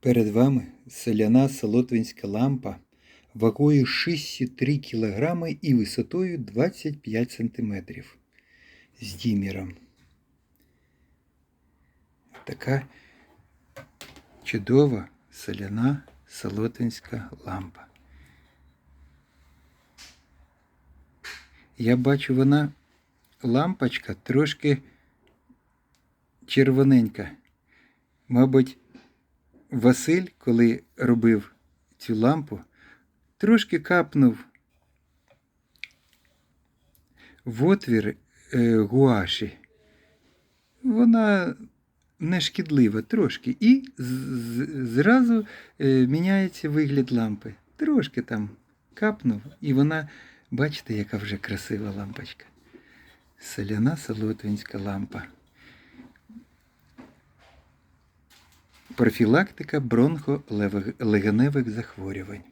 Перед вами соляна солотвинська лампа вагою 6,3 кг і висотою 25 см з діміром. Така чудова соляна солотвинська лампа. Я бачу, вона лампочка трошки червоненька. Мабуть, Василь, коли робив цю лампу, трошки капнув в отвір е, гуаші. Вона не шкідлива трошки. І зразу е, міняється вигляд лампи. Трошки там капнув, і вона, бачите, яка вже красива лампочка. Соляна солотвинська лампа. Профілактика бронхолегеневих захворювань.